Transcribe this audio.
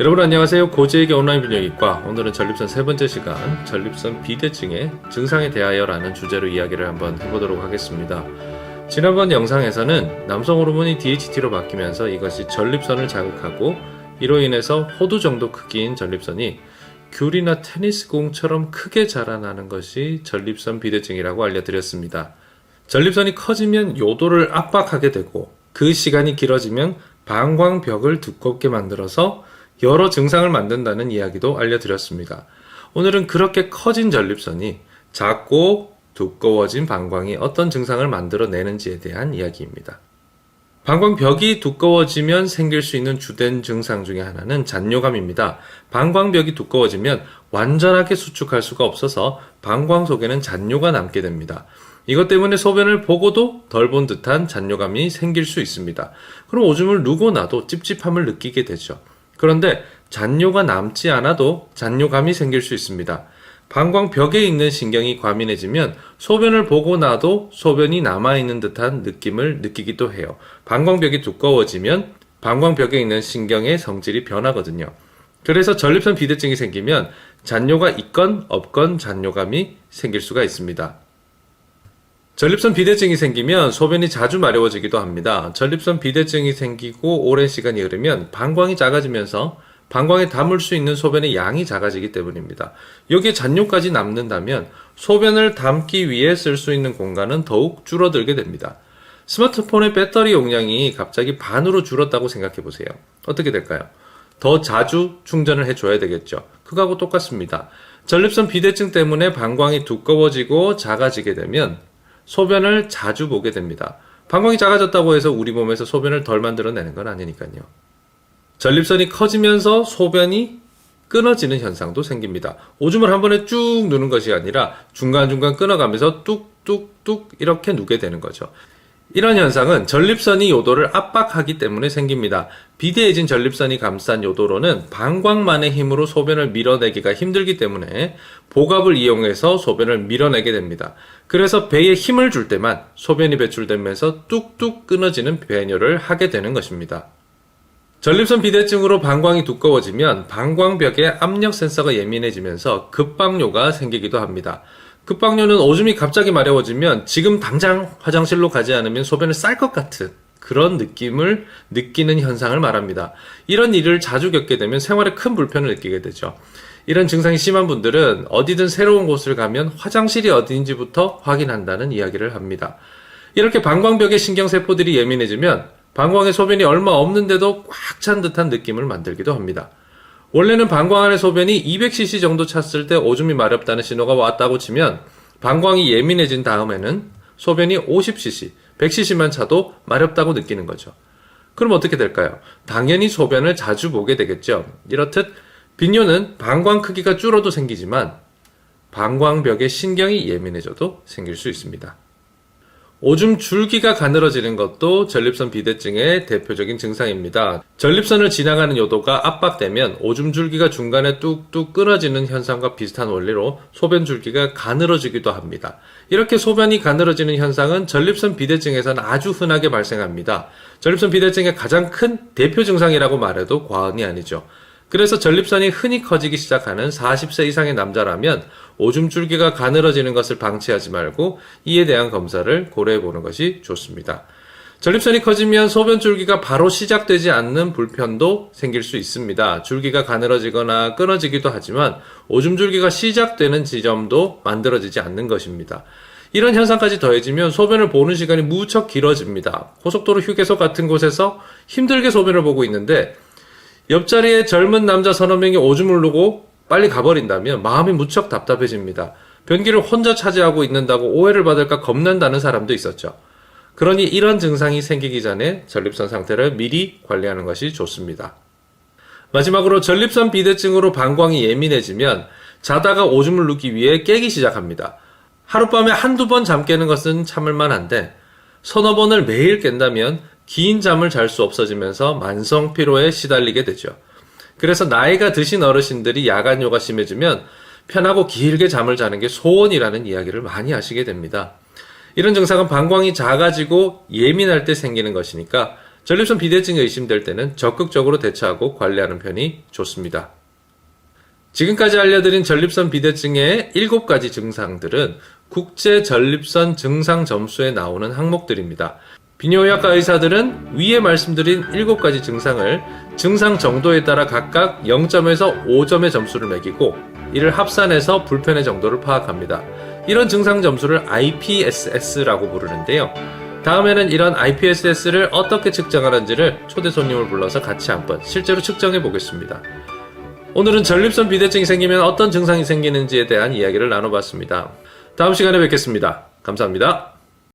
여러분 안녕하세요. 고재익의 온라인 비뇨기과 오늘은 전립선 세 번째 시간 전립선 비대증의 증상에 대하여라는 주제로 이야기를 한번 해보도록 하겠습니다. 지난번 영상에서는 남성 호르몬이 DHT로 바뀌면서 이것이 전립선을 자극하고 이로 인해서 호두 정도 크기인 전립선이 귤이나 테니스 공처럼 크게 자라나는 것이 전립선 비대증이라고 알려드렸습니다. 전립선이 커지면 요도를 압박하게 되고 그 시간이 길어지면 방광벽을 두껍게 만들어서 여러 증상을 만든다는 이야기도 알려드렸습니다. 오늘은 그렇게 커진 전립선이 작고 두꺼워진 방광이 어떤 증상을 만들어내는지에 대한 이야기입니다. 방광벽이 두꺼워지면 생길 수 있는 주된 증상 중에 하나는 잔뇨감입니다. 방광벽이 두꺼워지면 완전하게 수축할 수가 없어서 방광 속에는 잔뇨가 남게 됩니다. 이것 때문에 소변을 보고도 덜 본 듯한 잔뇨감이 생길 수 있습니다. 그럼 오줌을 누고 나도 찝찝함을 느끼게 되죠. 그런데 잔뇨가 남지 않아도 잔뇨감이 생길 수 있습니다. 방광벽에 있는 신경이 과민해지면 소변을 보고 나도 소변이 남아있는 듯한 느낌을 느끼기도 해요. 방광벽이 두꺼워지면 방광벽에 있는 신경의 성질이 변하거든요. 그래서 전립선 비대증이 생기면 잔뇨가 있건 없건 잔뇨감이 생길 수가 있습니다. 전립선 비대증이 생기면 소변이 자주 마려워지기도 합니다. 전립선 비대증이 생기고 오랜 시간이 흐르면 방광이 작아지면서 방광에 담을 수 있는 소변의 양이 작아지기 때문입니다. 여기에 잔뇨까지 남는다면 소변을 담기 위해 쓸 수 있는 공간은 더욱 줄어들게 됩니다. 스마트폰의 배터리 용량이 갑자기 반으로 줄었다고 생각해 보세요. 어떻게 될까요? 더 자주 충전을 해줘야 되겠죠. 그거하고 똑같습니다. 전립선 비대증 때문에 방광이 두꺼워지고 작아지게 되면 소변을 자주 보게 됩니다. 방광이 작아졌다고 해서 우리 몸에서 소변을 덜 만들어내는 건 아니니까요. 전립선이 커지면서 소변이 끊어지는 현상도 생깁니다. 오줌을 한 번에 쭉 누는 것이 아니라 중간중간 끊어가면서 뚝뚝뚝 이렇게 누게 되는 거죠. 이런 현상은 전립선이 요도를 압박하기 때문에 생깁니다. 비대해진 전립선이 감싼 요도로는 방광만의 힘으로 소변을 밀어내기가 힘들기 때문에 복압을 이용해서 소변을 밀어내게 됩니다. 그래서 배에 힘을 줄 때만 소변이 배출되면서 뚝뚝 끊어지는 배뇨를 하게 되는 것입니다. 전립선 비대증으로 방광이 두꺼워지면 방광벽에 압력 센서가 예민해지면서 급방뇨가 생기기도 합니다. 급방뇨는 오줌이 갑자기 마려워지면 지금 당장 화장실로 가지 않으면 소변을 쌀 것 같은 그런 느낌을 느끼는 현상을 말합니다. 이런 일을 자주 겪게 되면 생활에 큰 불편을 느끼게 되죠. 이런 증상이 심한 분들은 어디든 새로운 곳을 가면 화장실이 어디인지부터 확인한다는 이야기를 합니다. 이렇게 방광벽의 신경세포들이 예민해지면 방광의 소변이 얼마 없는데도 꽉 찬 듯한 느낌을 만들기도 합니다. 원래는 방광 안의 소변이 200cc 정도 찼을 때 오줌이 마렵다는 신호가 왔다고 치면 방광이 예민해진 다음에는 소변이 50cc, 100cc만 차도 마렵다고 느끼는 거죠. 그럼 어떻게 될까요? 당연히 소변을 자주 보게 되겠죠. 이렇듯 빈뇨는 방광 크기가 줄어도 생기지만 방광벽의 신경이 예민해져도 생길 수 있습니다. 오줌 줄기가 가늘어지는 것도 전립선 비대증의 대표적인 증상입니다. 전립선을 지나가는 요도가 압박되면 오줌 줄기가 중간에 뚝뚝 끊어지는 현상과 비슷한 원리로 소변 줄기가 가늘어지기도 합니다. 이렇게 소변이 가늘어지는 현상은 전립선 비대증에서는 아주 흔하게 발생합니다. 전립선 비대증의 가장 큰 대표 증상이라고 말해도 과언이 아니죠. 그래서 전립선이 흔히 커지기 시작하는 40세 이상의 남자라면 오줌 줄기가 가늘어지는 것을 방치하지 말고 이에 대한 검사를 고려해 보는 것이 좋습니다. 전립선이 커지면 소변 줄기가 바로 시작되지 않는 불편도 생길 수 있습니다. 줄기가 가늘어지거나 끊어지기도 하지만 오줌 줄기가 시작되는 지점도 만들어지지 않는 것입니다. 이런 현상까지 더해지면 소변을 보는 시간이 무척 길어집니다. 고속도로 휴게소 같은 곳에서 힘들게 소변을 보고 있는데 옆자리에 젊은 남자 서너 명이 오줌을 누고 빨리 가버린다면 마음이 무척 답답해집니다. 변기를 혼자 차지하고 있는다고 오해를 받을까 겁난다는 사람도 있었죠. 그러니 이런 증상이 생기기 전에 전립선 상태를 미리 관리하는 것이 좋습니다. 마지막으로 전립선 비대증으로 방광이 예민해지면 자다가 오줌을 누기 위해 깨기 시작합니다. 하룻밤에 한두 번 잠 깨는 것은 참을만 한데 서너 번을 매일 깬다면 긴 잠을 잘 수 없어지면서 만성 피로에 시달리게 되죠. 그래서 나이가 드신 어르신들이 야간 요가 심해지면 편하고 길게 잠을 자는 게 소원이라는 이야기를 많이 하시게 됩니다. 이런 증상은 방광이 작아지고 예민할 때 생기는 것이니까 전립선 비대증이 의심될 때는 적극적으로 대처하고 관리하는 편이 좋습니다. 지금까지 알려드린 전립선 비대증의 7가지 증상들은 국제 전립선 증상 점수에 나오는 항목들입니다. 비뇨의학과 의사들은 위에 말씀드린 7가지 증상을 증상 정도에 따라 각각 0점에서 5점의 점수를 매기고 이를 합산해서 불편의 정도를 파악합니다. 이런 증상 점수를 IPSS라고 부르는데요. 다음에는 이런 IPSS를 어떻게 측정하는지를 초대 손님을 불러서 같이 한번 실제로 측정해 보겠습니다. 오늘은 전립선 비대증이 생기면 어떤 증상이 생기는지에 대한 이야기를 나눠봤습니다. 다음 시간에 뵙겠습니다. 감사합니다.